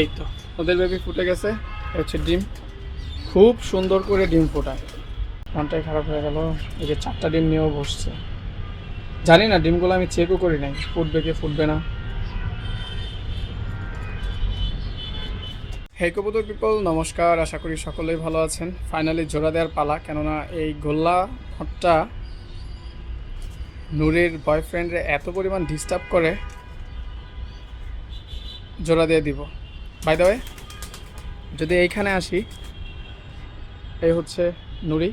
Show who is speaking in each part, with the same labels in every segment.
Speaker 1: এই তো ওদের বেবি ফুটে গেছে হচ্ছে ডিম। খুব সুন্দর করে ডিম ফোটায়। মনটাই খারাপ হয়ে গেল, এই যে চারটা ডিম নিয়েও বসছে। জানি না, ডিমগুলো আমি চেকও করি নাই, ফুটবে কি ফুটবে না। হে কবুতর পিপল নমস্কার, আশা করি সকলেই ভালো আছেন। ফাইনালি জোড়া দেওয়ার পালা, কেননা এই গোল্লা হটটা নূরের বয়ফ্রেন্ডে এত পরিমাণ ডিস্টার্ব করে, জোড়া দিয়ে দিব। বাই দ্য ওয়ে যদি এইখানে আসি, এই হচ্ছে নুরি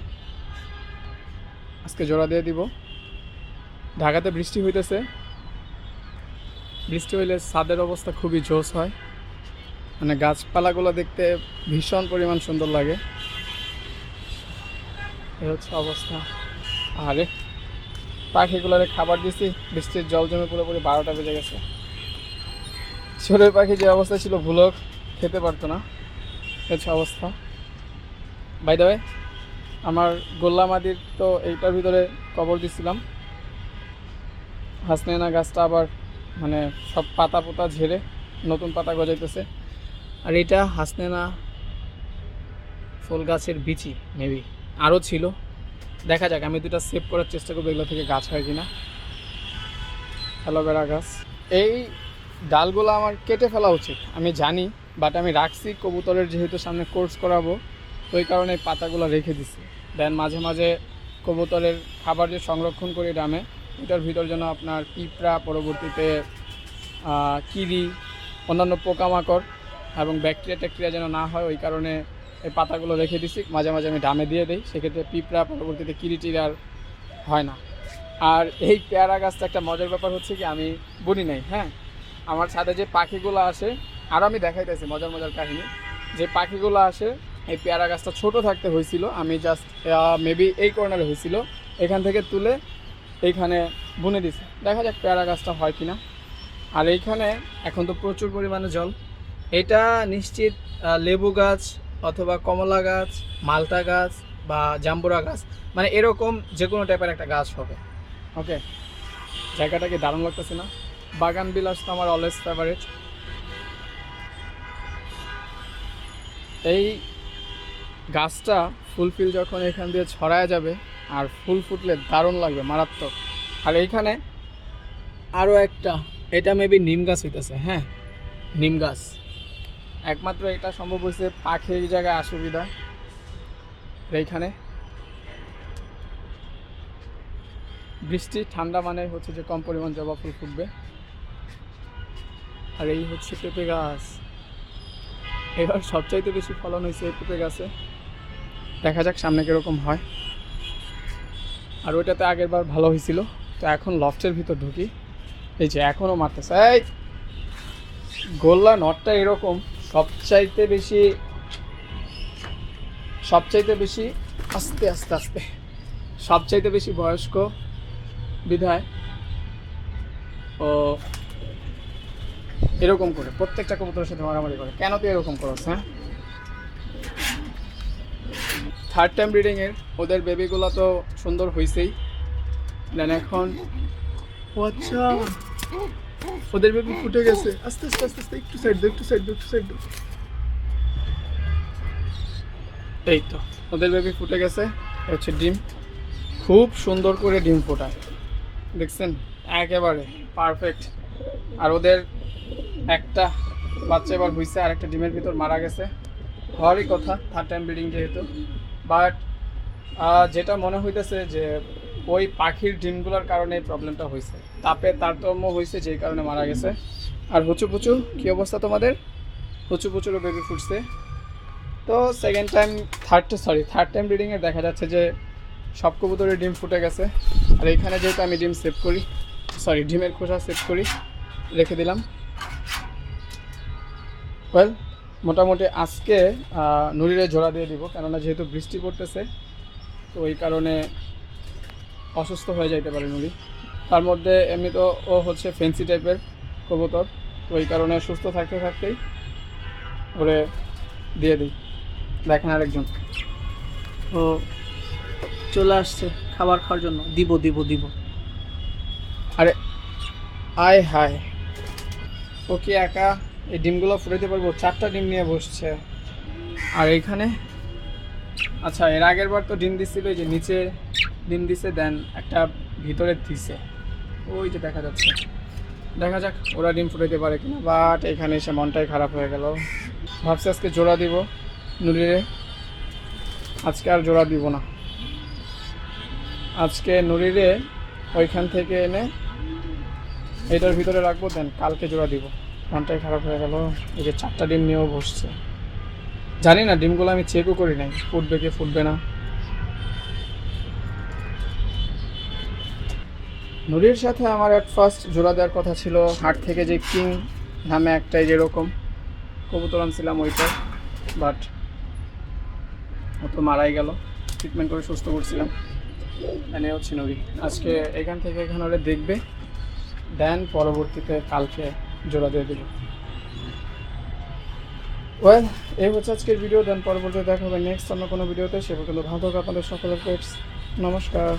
Speaker 1: আজকে জোড়া দিয়ে দিব। ঢাকাতে বৃষ্টি হইতেছে। বৃষ্টি হইলে ছাদের অবস্থা খুবই জোস হয়। মানে গাছপালাগুলো দেখতে ভীষণ পরিমাণ সুন্দর লাগে। এই হচ্ছে অবস্থা। আরে, পাখিগুলোরে খাবার দিছি। বৃষ্টির জল জমে পুরোপুরি বারোটা বেজে গেছে। ছোটোর পাখি যে অবস্থা ছিল, ভুলক খেতে পারতো না। হচ্ছে অবস্থা। বাই দ্য আমার গোল্লা মাদির তো এইটার ভিতরে কবর দিছিলাম। হাসনেনা গাছটা আবার মানে সব পাতা পোতা ঝেড়ে নতুন পাতা গজাইতেছে। আর এটা হাসনেনা ফুল গাছের বিচি মেবি আরও ছিল। দেখা যাক, আমি দুটা সেভ করার চেষ্টা করব এগুলো থেকে গাছ হয় কিনা। অ্যালোভেরা গাছ। এই ডালগুলো আমার কেটে ফেলা উচিত। আমি জানি বাট আমি রাখছি, কবুতরের যেহেতু সামনে কোর্স করাবো ওই কারণে পাতাগুলো রেখে দিছি। দেন মাঝে মাঝে কবুতরের খাবার যে সংরক্ষণ করি ডামে এটার ভিতর যেন আপনার পিঁপড়া, পরবর্তীতে কিরি অন্যান্য পোকামাকড় এবং ব্যাকটেরিয়া ট্যাকটেরিয়া যেন না হয়, ওই কারণে এই পাতাগুলো রেখে দিছি। মাঝে মাঝে আমি ডামে দিয়ে দিই, সেক্ষেত্রে পিঁপড়া, পরবর্তীতে কিরি টিরি আর হয় না। আর এই পেয়ারা গাছটা একটা মজার ব্যাপার হচ্ছে কি, আমি বলি নাই হ্যাঁ? আমার ছাদে যে পাখিগুলো আসে আরও আমি দেখাইতেছি মজার মজার কাহিনী। যে পাখিগুলো আসে, এই পেয়ারা গাছটা ছোট থাকতে হয়েছিল, আমি জাস্ট মেবি এই কর্নারে হয়েছিল। এখান থেকে তুলে এইখানে বুনে দিছি। দেখা যাক পেয়ারা গাছটা হয় কিনা। আর এইখানে এখন তো প্রচুর পরিমাণে জল। এটা নিশ্চিত লেবু গাছ অথবা কমলা গাছ, মালটা গাছ বা জাম্বুরা গাছ মানে এরকম যে কোনো টাইপের একটা গাছ হবে। ওকে জায়গাটাকে দারুণ লাগতেছে না? বাগান বিলাস তো আমার অলওয়েজ ফেভারিট এই গাছটা ফুলফিল যখন এখান দিয়ে ছড়ায় যাবে, আর ফুল ফুটলে দারুণ লাগবে, মারাত্মক। আর এইখানে আরও একটা, এটা মেবি নিম গাছ হইতেছে হ্যাঁ? নিম গাছ। একমাত্র এটা সম্ভব হয়েছে পাখি এই জায়গায় অসুবিধা। এইখানে বৃষ্টি, ঠান্ডা মানে হচ্ছে যে কম পরিমাণ জবা ফুল ফুটবে। আর এই হচ্ছে পেঁপে গাছ। এবার সবচাইতে বেশি ফলন হয়েছে এই পেঁপে গাছে। দেখা যাক সামনে কীরকম হয়। আর ওইটাতে আগের বার ভালো হয়েছিল। তো এখন লফটের ভিতর ঢুকি। এই যে এখনও মারতেছে। এই! গোল্লা নটটা এরকম। সবচাইতে বেশি সবচাইতে বেশি আস্তে আস্তে আস্তে। সবচাইতে বেশি বয়স্ক বিধায় ও এরকম করে প্রত্যেকটা কবুতরের সাথে মারামারি করে। কেন তুই এরকম করছ হ্যাঁ? থার্ড টাইম ব্রিডিংয়ের ওদের বেবিগুলো তো সুন্দর হয়েছেই দেন এখন আচ্ছা। ওদের বেবি ফুটে গেছে। আস্তে আস্তে আস্তে আস্তে একটু সাইড একটু সাইড একটু সাইড এই তো ওদের বেবি ফুটে গেছে। এটা হচ্ছে ডিম। খুব সুন্দর করে ডিম ফোটায়। দেখছেন? একেবারে পারফেক্ট আর ওদের একটা বাচ্চা এবার হয়েছে আর একটা ডিমের ভিতর মারা গেছে। হওয়ারই কথা থার্ড টাইম ব্রিডিং যেহেতু। বাট যেটা মনে হইতেছে যে, ওই পাখির ডিমগুলোর কারণে এই প্রবলেমটা হয়েছে তাপে তারতম্য হয়েছে যেই কারণে মারা গেছে। আর হুচু পুচু, কী অবস্থা তোমাদের? হুচু পুচুরও বেবি ফুটছে। তো second time third sorry third time ব্রিডিংয়ে দেখা যাচ্ছে যে, সব কবুতরের ডিম ফুটে গেছে। আর এইখানে যেহেতু আমি ডিম সেভ করি সরি ডিমের খোসা সেভ করি, রেখে দিলাম। ওয়েল মোটামুটি আজকে নুরিরে জোড়া দিয়ে দিব কেননা যেহেতু বৃষ্টি পড়তেছে তো ওই কারণে অসুস্থ হয়ে যাইতে পারে নুরি। তার মধ্যে এমনি তো ও হচ্ছে ফেন্সি টাইপের কবুতর তো ওই কারণে সুস্থ থাকতে থাকতেই ওরে দিয়ে দিই। দেখেন আরেকজন।
Speaker 2: ও চলে আসছে খাবার খাওয়ার জন্য। দিব দিব দিব।
Speaker 1: আরে আয় হায়। ও কি একা? এই ডিমগুলো ফুটাইতে পারব। চারটা ডিম নিয়ে বসছে। আর এইখানে? আচ্ছা এর আগের বার তো ডিম দিচ্ছিল এই যে নিচে ডিম দিছে দেন একটা ভিতরে দিছে। ওই যে দেখা যাচ্ছে। দেখা যাক ওরা ডিম ফুটাইতে পারে কিনা বাট এখানে এসে মনটাই খারাপ হয়ে গেল। ভাবছি আজকে জোড়া দিব নুরিরে। আজকে আর জোড়া দিব না। আজকে নুরিরে ওইখান থেকে এনে এটার ভিতরে রাখব দেন কালকে জোড়া দিব। মনটাই খারাপ হয়ে গেল। এই যে চারটা ডিম নিয়েও বসছে। জানি না, ডিমগুলো আমি চেকও করি নাই। ফুটবে কি ফুটবে না। নুরির সাথে আমার অ্যাট ফার্স্ট জোড়া দেওয়ার কথা ছিল। হাট থেকে যে কিং নামে একটাই যেরকম। কবুতর আনছিলাম ওইটা বাট ও তো মারাই গেল। ট্রিটমেন্ট করে সুস্থ করছিলাম। এনে হচ্ছে নুরি। আজকে এখান থেকে এখানে ওরা দেখবে। দেন পরবর্তীতে কালকে জোড়া দিয়ে দেবে ওয়েল এই হচ্ছে আজকের ভিডিও দেন পরবর্তীতে দেখা হবে নেক্সট অন্য কোনো ভিডিওতে সে পর্যন্ত ভালো থাকুক আপনাদের সকলের নমস্কার।